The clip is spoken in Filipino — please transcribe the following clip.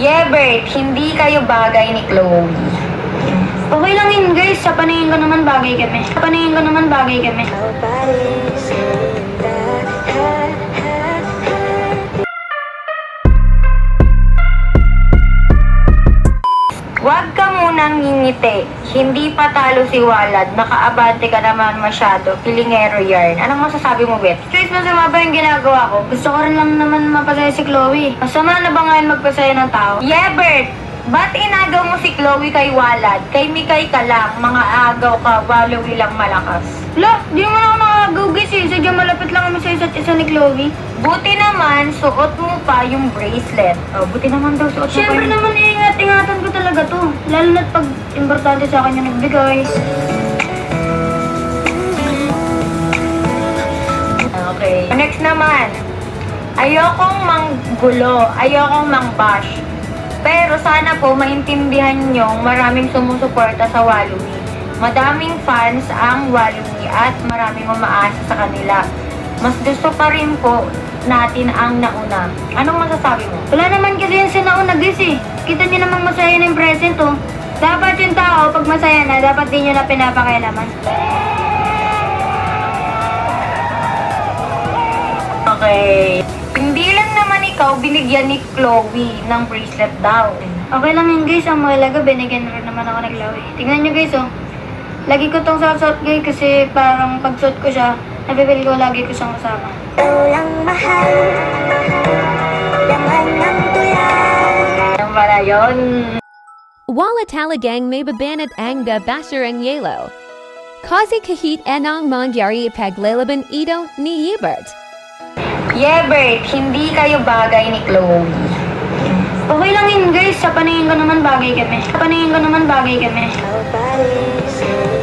Yebert, hindi kayo bagay ni Chloe. Okay lang yun guys, sa paningin ko naman bagay kami. Sa paningin ko naman bagay kami. Huwag ka munang ngingiti. Hindi pa talo si Walad. Nakaabante ka naman masyado. Kilingero yarn. Anong masasabi mo, Bet? Guys, masama ba yung ginagawa ko? Gusto ko rin lang naman mapasaya si Chloe. Masama na ba ngayon magpasaya ng tao? Yebert! Ba't inagaw mo si Chloe kay Walad? Kay Mikay ka lang, mga agaw ka, walawi lang malakas. Wala, di naman ako nakagaw guys eh. Sadyang malapit lang kami sa isa't isa ni Chloe. Buti naman, suot mo pa yung bracelet. Oh, buti naman daw suot mo pa Siyempre yung... naman ko talaga to. Lalo na't pag importante sa akin yung nagbigay. Okay. Next naman, ayokong manggulo, ayokong mangbash. Pero sana po maintindihan nyo maraming sumusuporta sa Wallowy. Madaming fans ang Wallowy at maraming umaasa sa kanila. Mas gusto pa rin po natin ang nauna. Anong masasabi mo? Wala naman kasi yun sa nauna guys eh. Kita niyo namang masaya na yung present oh. Dapat yung tao, pag masaya na, dapat din nyo na pinapakaya naman. Okay. Hindi lang naman ikaw binigyan ni Chloe ng bracelet daw. Okay lang yun guys, ang mahalaga binigyan na rin naman ako ng Chloe. Tingnan nyo guys oh. Lagi ko tong sasot guys kasi parang pag suot ko siya, napipil ko lagi ko siyang kasama. Walang mahal Laman ng tulad Ano pala yun? Wala talagang may babanat ang basher ang yelo. Kasi kahit anong mangyari paglalaban ito ni Hubert. Yebert, hindi kayo bagay ni Chloe. Okay lang yun guys, sa paningin ko naman bagay kami. Sa paningin ko naman bagay kami. Sa'yo